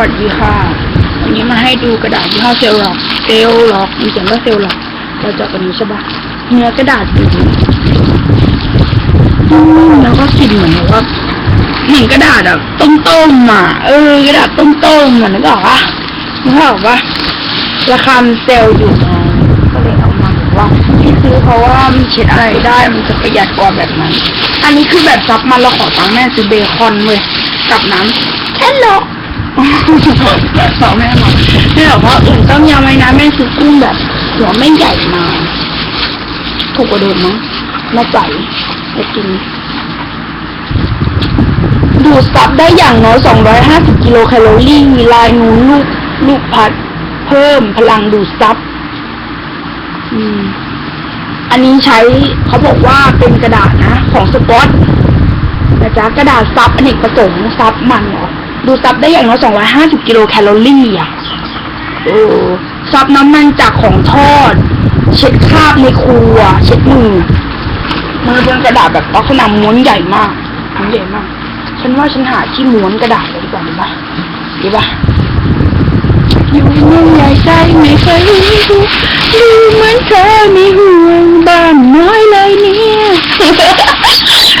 วัสดีค่ะ วันนี้มาให้ดูกระดาษยี่ห้อเซลล็อกเซลล็อกมีเขียนว่าเซลล็อกเราจะกันนี้ใช่ปะเนื้อกระดาษอยู่แล้วก็กลิ่นเหมือนว่าเหมือนกระดาษอะต้มๆอะเออกระดาษต้มๆอะนึกออกปะนึกออกปะราคาเซลล์อยู่ไงก็เลยเอามาบอกว่าที่ซื้อเพราะว่ามันเช็ดอะไรได้มันจะประหยัดกว่าแบบนั้น อันนี้คือแบบซับมันเราขอตังค์แม่ซื้อเบคอนเว้ยกับน้ำแค่โล บอกแม่มาแม่บอกว่าอื่นต้มยำไว้นะแม่ซื้อกุ้งแบบ หัวไม่ใหญ่มาถูกกว่าเดิมมั้งมาใส่ไปกิน ดูดซับได้อย่างน้อย 250 กิโลแคลอรี่ มีลายนูนลูกลูกพัด เพิ่มพลังดูดซับอืมอันนี้ใช้เขาบอกว่าเป็นกระดาษนะ ของสปอตนะจ๊ะกระดาษซับอเนกประสงค์ซับมันเหรอ ดูซับได้อย่างน้อย250 กิโลแคลอรี่อะโอ้ซับน้ำมันจากของทอด เช็ดคราบในครัว เช็ดมือมือเป็นกระดาษแบบลักษณะม้วนใหญ่มากม้วนใหญ่มาก ฉันว่าฉันหาที่ม้วนกระดาษเลยดีกว่าดีป่ะดีป่ะอยู่เมืองใหญ่ใจไม่เคยรู้